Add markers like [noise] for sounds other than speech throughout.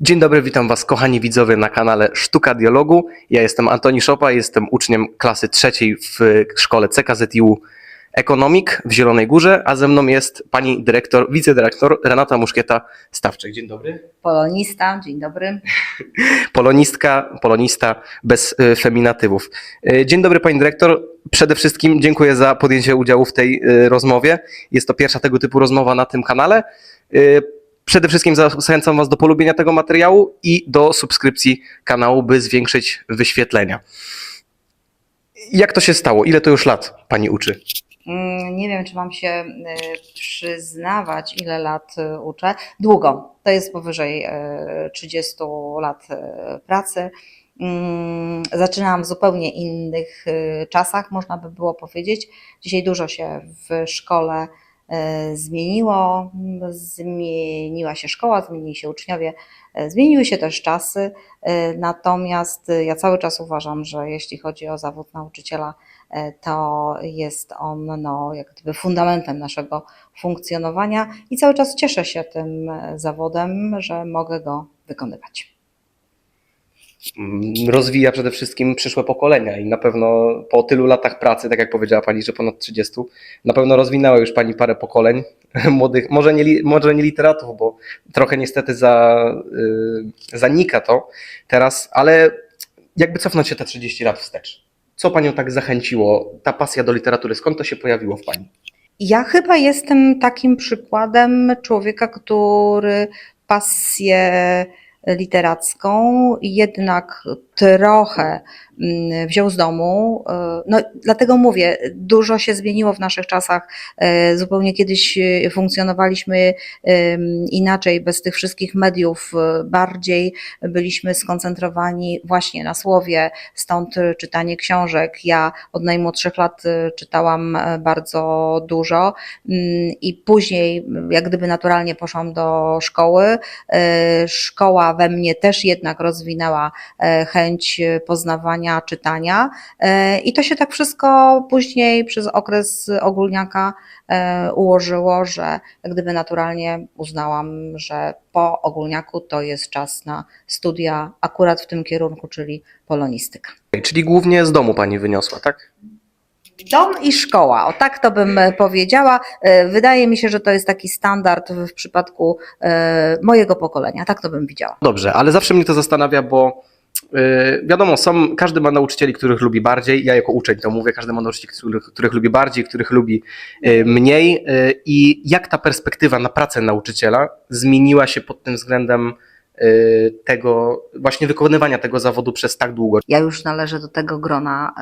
Dzień dobry, witam Was kochani widzowie na kanale Sztuka Dialogu. Ja jestem Antoni Szopa, jestem uczniem klasy trzeciej w szkole CKZiU Ekonomik w Zielonej Górze, a ze mną jest pani dyrektor, wicedyrektor Renata Muszkieta-Stawczyk. Dzień dobry. Polonista, dzień dobry. [laughs] Polonistka, polonista bez y, feminatywów. Y, Dzień dobry pani dyrektor. Przede wszystkim dziękuję za podjęcie udziału w tej y, rozmowie. Jest to pierwsza tego typu rozmowa na tym kanale. Przede wszystkim zachęcam Was do polubienia tego materiału i do subskrypcji kanału, by zwiększyć wyświetlenia. Jak to się stało? Ile to już lat Pani uczy? Mm, Nie wiem, czy mam się y, przyznawać, ile lat y, uczę. Długo. To jest powyżej y, 30 lat y, pracy. Mm, Zaczynałam w zupełnie innych czasach, można by było powiedzieć. Dzisiaj dużo się w szkole zmieniło. Zmieniła się szkoła, zmienili się uczniowie, y, zmieniły się też czasy. Y, Natomiast ja cały czas uważam, że jeśli chodzi o zawód nauczyciela, e, to jest on no, jak gdyby fundamentem naszego funkcjonowania i cały czas cieszę się tym e, zawodem, że mogę go wykonywać. Mm, Rozwija przede wszystkim przyszłe pokolenia i na pewno po tylu latach pracy, tak jak powiedziała Pani, że ponad 30, na pewno rozwinęła już Pani parę pokoleń [laughs] młodych, może nie, może nie literatów, bo trochę niestety za, y, zanika to teraz, ale jakby cofnąć się te 30 lat wstecz. Co Panią tak zachęciło, ta pasja do literatury, skąd to się pojawiło w Pani? Ja chyba jestem takim przykładem człowieka, który pasję literacką jednak trochę mm, wziął z domu. E, No, dlatego mówię, dużo się zmieniło w naszych czasach. E, Zupełnie kiedyś e, funkcjonowaliśmy inaczej, bez tych wszystkich mediów. Bardziej byliśmy skoncentrowani właśnie na słowie, stąd czytanie książek. Ja od najmłodszych lat czytałam bardzo dużo mm, i później, jak gdyby naturalnie poszłam do szkoły. Szkoła we mnie też jednak rozwinęła e, chęć e, poznawania, czytania e, i to się tak wszystko później przez okres ogólniaka e, ułożyło, że jak gdyby naturalnie uznałam, że po ogólniaku to jest czas na studia akurat w tym kierunku, czyli polonistyka. Czyli głównie z domu Pani wyniosła, tak? Dom i szkoła, o tak to bym powiedziała. Wydaje mi się, że to jest taki standard w przypadku mojego pokolenia, tak to bym widziała. Dobrze, ale zawsze mnie to zastanawia, bo yy, wiadomo, są, każdy ma nauczycieli, których lubi bardziej. Ja jako uczeń to mówię, każdy ma nauczycieli, których, których lubi bardziej, których lubi yy, mniej. Yy, I jak ta perspektywa na pracę nauczyciela zmieniła się pod tym względem tego, właśnie wykonywania tego zawodu przez tak długo? Ja już należę do tego grona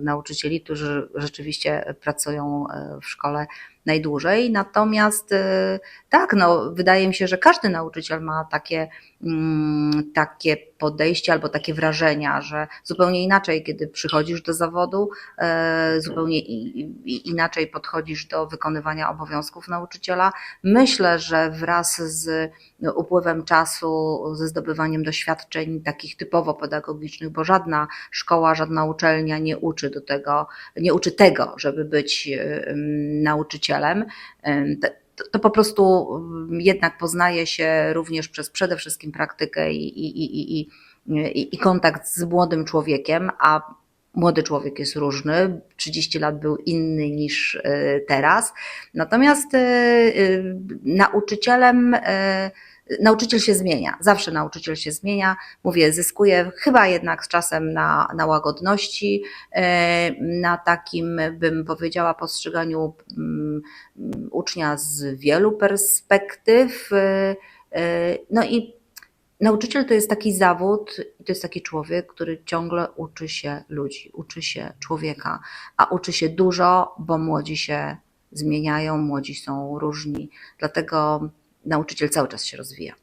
nauczycieli, którzy rzeczywiście pracują w szkole najdłużej. Natomiast e, tak, no, wydaje mi się, że każdy nauczyciel ma takie, mm, takie podejście albo takie wrażenia, że zupełnie inaczej, kiedy przychodzisz do zawodu, e, zupełnie inaczej podchodzisz do wykonywania obowiązków nauczyciela. Myślę, że wraz z upływem czasu, ze zdobywaniem doświadczeń takich typowo pedagogicznych, bo żadna szkoła, żadna uczelnia nie uczy do tego, nie uczy tego, żeby być em, To, to po prostu jednak poznaje się również przez przede wszystkim praktykę i, i, i, i, i, kontakt z młodym człowiekiem, a młody człowiek jest różny. 30 lat był inny niż e, teraz. Natomiast e, e, nauczycielem Nauczyciel się zmienia, zawsze nauczyciel się zmienia. Mówię, zyskuje chyba jednak z czasem na, na łagodności, e, na takim, bym powiedziała, postrzeganiu mm, ucznia z wielu perspektyw. e, e, No i nauczyciel to jest taki zawód, to jest taki człowiek, który ciągle uczy się ludzi, uczy się człowieka, a uczy się dużo, bo młodzi się zmieniają, młodzi są różni. Dlatego nauczyciel cały czas się rozwija.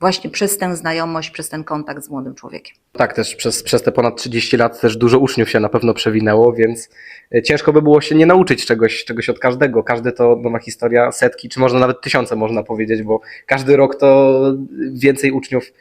Właśnie przez tę znajomość, przez ten kontakt z młodym człowiekiem. Tak, też przez, przez te ponad 30 lat też dużo uczniów się na pewno przewinęło, więc e, ciężko by było się nie nauczyć czegoś, czegoś od każdego. Każdy to nowa historia, setki, czy może nawet tysiące można powiedzieć, bo każdy rok to więcej uczniów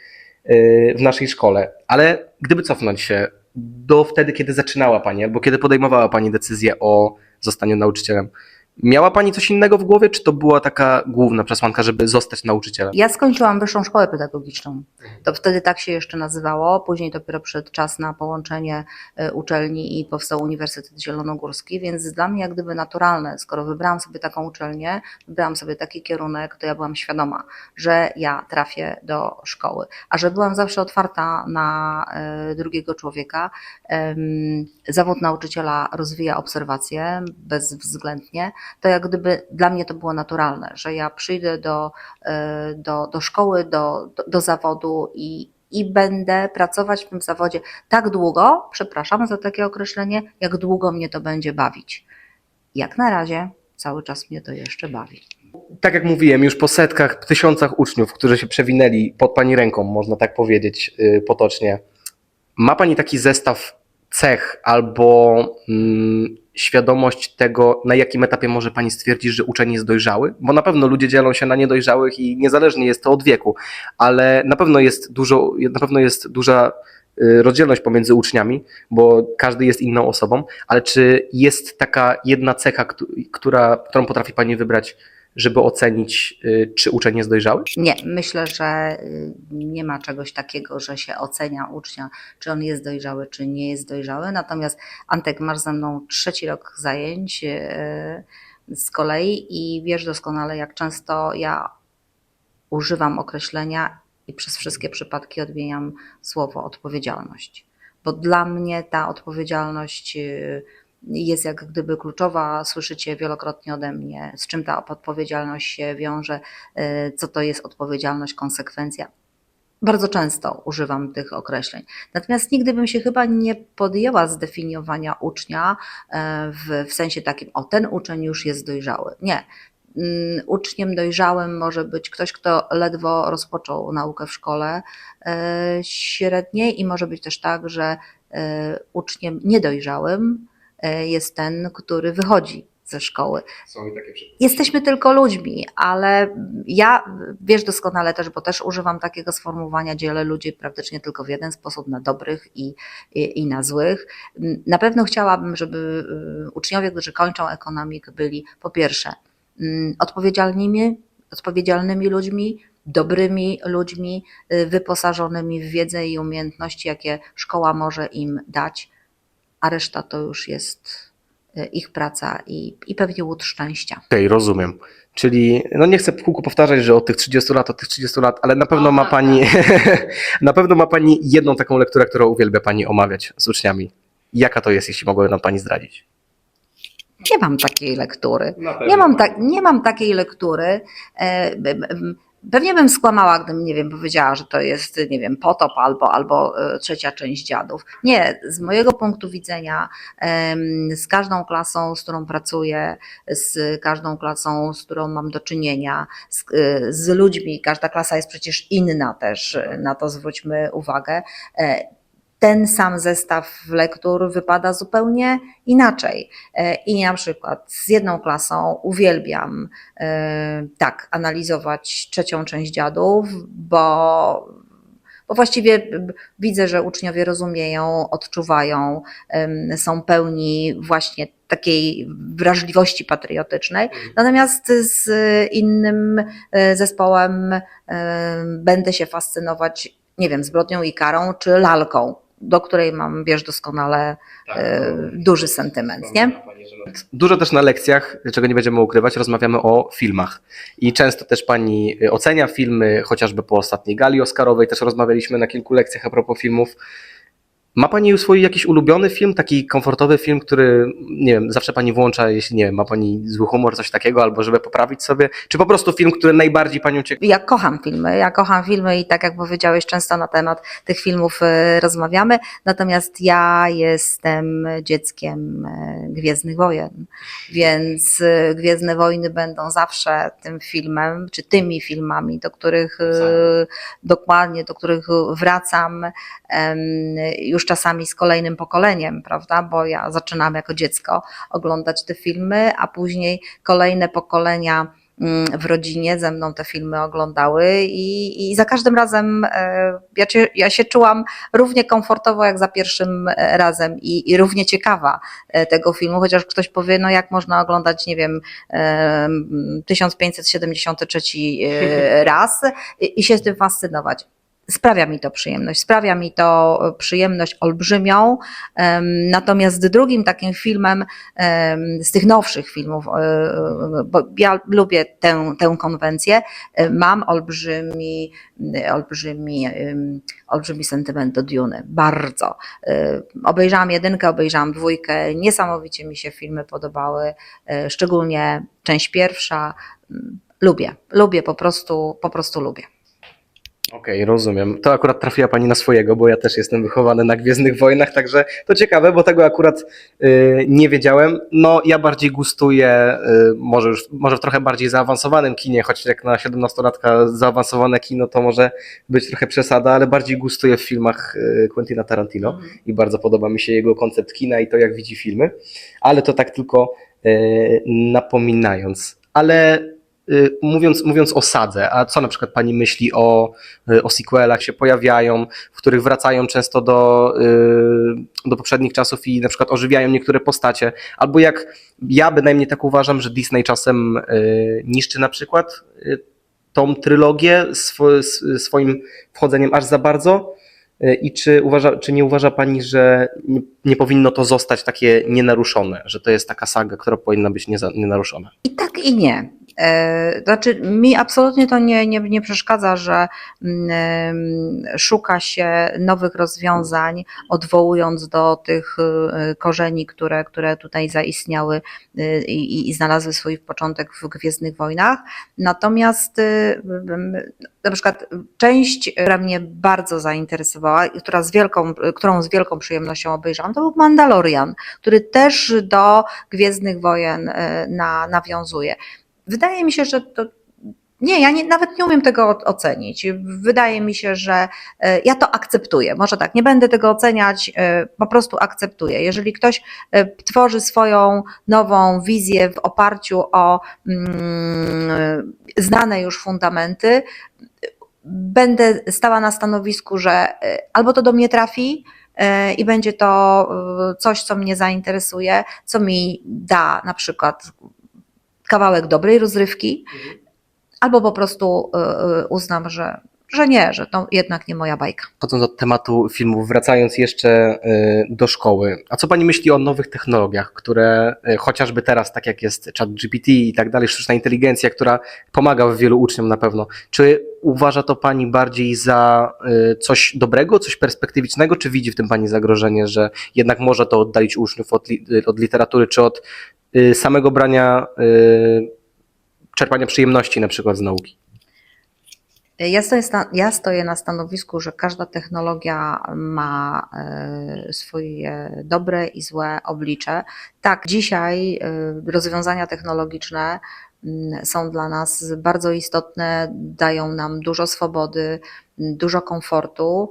e, w naszej szkole. Ale gdyby cofnąć się do wtedy, kiedy zaczynała Pani, albo kiedy podejmowała Pani decyzję o zostaniu nauczycielem, Miała Pani coś innego w głowie, czy to była taka główna przesłanka, żeby zostać nauczycielem? Ja skończyłam Wyższą Szkołę Pedagogiczną. To wtedy tak się jeszcze nazywało. Później dopiero przyszedł czas na połączenie e, uczelni i powstał Uniwersytet Zielonogórski, więc dla mnie jak gdyby naturalne, skoro wybrałam sobie taką uczelnię, wybrałam sobie taki kierunek, to ja byłam świadoma, że ja trafię do szkoły. A że byłam zawsze otwarta na e, drugiego człowieka, zawód nauczyciela rozwija obserwacje bezwzględnie, to jak gdyby dla mnie to było naturalne, że ja przyjdę do, e, do, do szkoły, do, do, do zawodu i, i będę pracować w tym zawodzie tak długo, przepraszam za takie określenie, jak długo mnie to będzie bawić. Jak na razie cały czas mnie to jeszcze bawi. Tak jak mówiłem, już po setkach, tysiącach uczniów, którzy się przewinęli pod Pani ręką, można tak powiedzieć yy, potocznie, ma Pani taki zestaw cech albo mm, świadomość tego, na jakim etapie może Pani stwierdzić, że uczeń jest dojrzały? Bo na pewno ludzie dzielą się na niedojrzałych i niezależnie jest to od wieku, ale na pewno jest dużo, na pewno jest duża y, rozdzielność pomiędzy uczniami, bo każdy jest inną osobą, ale czy jest taka jedna cecha, któ- która, którą potrafi Pani wybrać, żeby ocenić, y, czy uczeń jest dojrzały? Nie, myślę, że y, nie ma czegoś takiego, że się ocenia ucznia, czy on jest dojrzały, czy nie jest dojrzały. Natomiast Antek, masz ze mną trzeci rok zajęć y, z kolei i wiesz doskonale, jak często ja używam określenia i przez wszystkie przypadki odmieniam słowo odpowiedzialność. Bo dla mnie ta odpowiedzialność jest jak gdyby kluczowa. Słyszycie wielokrotnie ode mnie, z czym ta odpowiedzialność się wiąże, y, co to jest odpowiedzialność, konsekwencja. Bardzo często używam tych określeń. Natomiast nigdy bym się chyba nie podjęła zdefiniowania ucznia e, w, w sensie takim, o ten uczeń już jest dojrzały. Nie. Mm, Uczniem dojrzałym może być ktoś, kto ledwo rozpoczął naukę w szkole e, średniej i może być też tak, że e, uczniem niedojrzałym e, jest ten, który wychodzi ze szkoły. Jesteśmy tylko ludźmi, ale ja wiesz doskonale też, bo też używam takiego sformułowania, dzielę ludzi praktycznie tylko w jeden sposób, na dobrych i, i, i na złych. Na pewno chciałabym, żeby y, uczniowie, którzy kończą ekonomik, byli po pierwsze mm, odpowiedzialnymi, odpowiedzialnymi ludźmi, dobrymi ludźmi, y, wyposażonymi w wiedzę i umiejętności, jakie szkoła może im dać, a reszta to już jest y, ich praca i, i pewnie łód szczęścia. Okej, rozumiem. Czyli, no nie chcę w kółku powtarzać, że od tych 30 lat, od tych 30 lat, ale na pewno ma Pani, [laughs] na pewno ma Pani jedną taką lekturę, którą uwielbia Pani omawiać z uczniami. Jaka to jest, jeśli mogłaby nam Pani zdradzić? Nie mam takiej lektury. Nie mam, tak, nie mam takiej lektury. Pewnie bym skłamała, gdybym, nie wiem, powiedziała, że to jest, nie wiem, potop albo, albo e, trzecia część dziadów. Nie, z mojego punktu widzenia, z każdą klasą, z którą pracuję, z każdą klasą, z którą mam do czynienia, z, e, z ludźmi, każda klasa jest przecież inna też, e, na to zwróćmy uwagę. Ten sam zestaw lektur wypada zupełnie inaczej. E, I na przykład z jedną klasą uwielbiam e, tak analizować trzecią część dziadów, bo, bo właściwie widzę, że uczniowie rozumieją, odczuwają, są pełni właśnie takiej wrażliwości patriotycznej. Natomiast z innym e, zespołem będę się fascynować, nie wiem, zbrodnią i karą czy lalką, do której mam, wiesz doskonale, e, duży sentyment, nie? Dużo też na lekcjach, czego nie będziemy ukrywać, rozmawiamy o filmach. I często też pani y, ocenia filmy, chociażby po ostatniej gali Oscarowej też rozmawialiśmy na kilku lekcjach a propos filmów. Ma pani swój jakiś ulubiony film, taki komfortowy film, który, nie wiem, zawsze pani włącza, jeśli nie wiem, ma pani zły humor, coś takiego, albo żeby poprawić sobie, czy po prostu film, który najbardziej panią ciekawi? Ja kocham filmy, ja kocham filmy i tak jak powiedziałeś, często na temat tych filmów e, rozmawiamy. Natomiast ja jestem dzieckiem e, Gwiezdnych Wojen, więc e, Gwiezdne Wojny będą zawsze tym filmem, czy tymi filmami, do których dokładnie, do których wracam em, już czasami z kolejnym pokoleniem, prawda? Bo ja zaczynam jako dziecko oglądać te filmy, a później kolejne pokolenia mm, w rodzinie ze mną te filmy oglądały i, i za każdym razem e, ja, cię, ja się czułam równie komfortowo jak za pierwszym e, razem i, i równie ciekawa e, tego filmu, chociaż ktoś powie, no jak można oglądać, nie wiem, em, 1573 e, [laughs] raz i, i się tym fascynować. Sprawia mi to przyjemność, sprawia mi to e, przyjemność olbrzymią. Natomiast drugim takim filmem em, z tych nowszych filmów, e, bo ja lubię tę, tę konwencję, e, mam olbrzymi, olbrzymi, olbrzymi sentyment do Duny. Bardzo. E, Obejrzałam jedynkę, obejrzałam dwójkę. Niesamowicie mi się filmy podobały, e, szczególnie część pierwsza. Lubię, lubię, po prostu, po prostu lubię. Okej, rozumiem. To akurat trafiła Pani na swojego, bo ja też jestem wychowany na Gwiezdnych Wojnach, także to ciekawe, bo tego akurat y, nie wiedziałem. No, ja bardziej gustuję, y, może już może w trochę bardziej zaawansowanym kinie, choć jak na 17-latka zaawansowane kino to może być trochę przesada, ale bardziej gustuję w filmach y, Quentina Tarantino i bardzo podoba mi się jego koncept kina i to, jak widzi filmy, ale to tak tylko y, napominając. Ale mówiąc, mówiąc o sadze, a co na przykład Pani myśli o, y, o sequelach się pojawiają, w których wracają często do, y, do poprzednich czasów i na przykład ożywiają niektóre postacie, albo jak ja bynajmniej tak uważam, że Disney czasem y, niszczy na przykład y, tą trylogię swoim wchodzeniem aż za bardzo, Y, I czy, uważa, czy nie uważa Pani, że nie, nie powinno to zostać takie nienaruszone, że to jest taka saga, która powinna być nienaruszona? I tak i nie. E, Znaczy, mi absolutnie to nie, nie, nie przeszkadza, że mm, szuka się nowych rozwiązań, odwołując do tych y, korzeni, które, które tutaj zaistniały y, i, i znalazły swój początek w Gwiezdnych Wojnach. Natomiast y, na przykład część, która mnie bardzo zainteresowała i która z wielką, którą z wielką przyjemnością obejrzałam, to był Mandalorian, który też do Gwiezdnych Wojen y, na, nawiązuje. Wydaje mi się, że to. Nie, ja nie, nawet nie umiem tego ocenić. Wydaje mi się, że e, ja to akceptuję. Może tak, nie będę tego oceniać, e, po prostu akceptuję. Jeżeli ktoś e, tworzy swoją nową wizję w oparciu o mm, znane już fundamenty, będę stała na stanowisku, że albo to do mnie trafi, i będzie to coś, co mnie zainteresuje, co mi da na przykład kawałek dobrej rozrywki, albo po prostu y, y, uznam, że, że nie, że to jednak nie moja bajka. Chodząc od tematu filmów, wracając jeszcze y, do szkoły, a co Pani myśli o nowych technologiach, które y, chociażby teraz, tak jak jest ChatGPT i tak dalej, sztuczna inteligencja, która pomaga wielu uczniom na pewno, czy uważa to Pani bardziej za y, coś dobrego, coś perspektywicznego, czy widzi w tym Pani zagrożenie, że jednak może to oddalić uczniów od, od literatury, czy od samego brania, czerpania przyjemności na przykład z nauki? Ja stoję, ja stoję na stanowisku, że każda technologia ma e, swoje dobre i złe oblicze. Tak, dzisiaj e, rozwiązania technologiczne mm, są dla nas bardzo istotne, dają nam dużo swobody, dużo komfortu,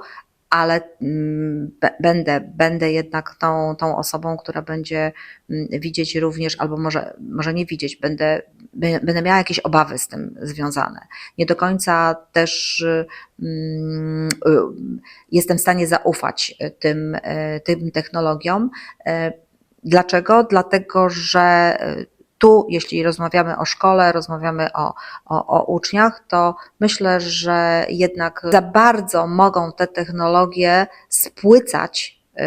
ale mm, będę, będę jednak tą, tą osobą, która będzie mm, widzieć również, albo może, może nie widzieć, będę, będę miała jakieś obawy z tym związane nie do końca też mm, jestem w stanie zaufać tym, y, tym technologiom. Y, Dlaczego? Dlatego, że y, tu, jeśli rozmawiamy o szkole, rozmawiamy o, o, o uczniach, to myślę, że jednak za bardzo mogą te technologie spłycać y,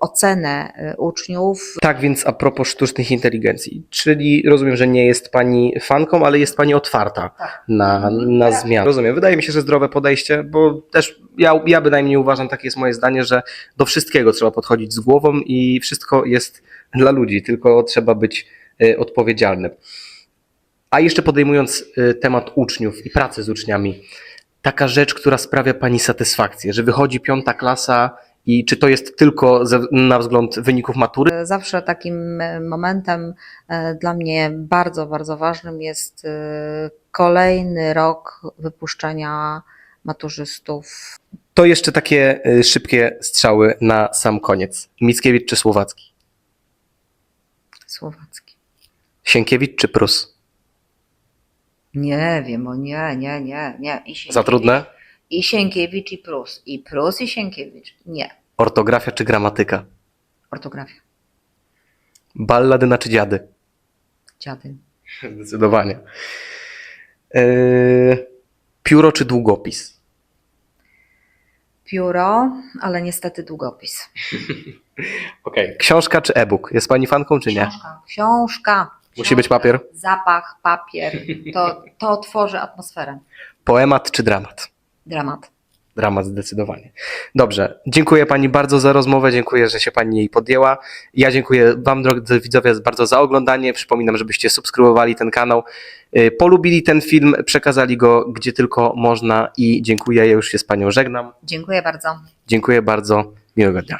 ocenę y, uczniów Tak, więc a propos sztucznych inteligencji, czyli rozumiem, że nie jest Pani fanką, ale jest Pani otwarta Tak. na, na zmiany. Rozumiem, wydaje mi się, że zdrowe podejście, bo też ja, ja bynajmniej uważam, takie jest moje zdanie, że do wszystkiego trzeba podchodzić z głową i wszystko jest dla ludzi, tylko trzeba być y, odpowiedzialnym. A jeszcze podejmując y, temat uczniów i pracy z uczniami, taka rzecz, która sprawia Pani satysfakcję, że wychodzi piąta klasa i czy to jest tylko na wzgląd wyników matury, Zawsze takim e, momentem e, dla mnie bardzo, bardzo ważnym jest e, kolejny rok wypuszczenia maturzystów. To jeszcze takie szybkie strzały na sam koniec. Mickiewicz czy Słowacki? Słowacki. Sienkiewicz czy Prus? Nie wiem, o nie, nie, nie, nie. I Sienkiewicz, Za trudne? I Sienkiewicz, i Prus. I Prus, i Sienkiewicz. Nie. Ortografia czy gramatyka? Ortografia. Balladyna czy dziady? Dziady. [laughs] Zdecydowanie. Yy, pióro czy długopis? Pióro, ale niestety długopis. [laughs] Okej. Książka czy e-book? Jest pani fanką czy nie? Książka. Książka. Musi być papier? Zapach, papier. To, to tworzy atmosferę. Poemat czy dramat? Dramat. Dramat zdecydowanie. Dobrze. Dziękuję pani bardzo za rozmowę. Dziękuję, że się pani jej podjęła. Ja dziękuję wam, drodzy widzowie, bardzo za oglądanie. Przypominam, żebyście subskrybowali ten kanał, yy, polubili ten film, przekazali go gdzie tylko można i dziękuję. Ja już się z panią żegnam. Dziękuję bardzo. Dziękuję bardzo. Miłego dnia.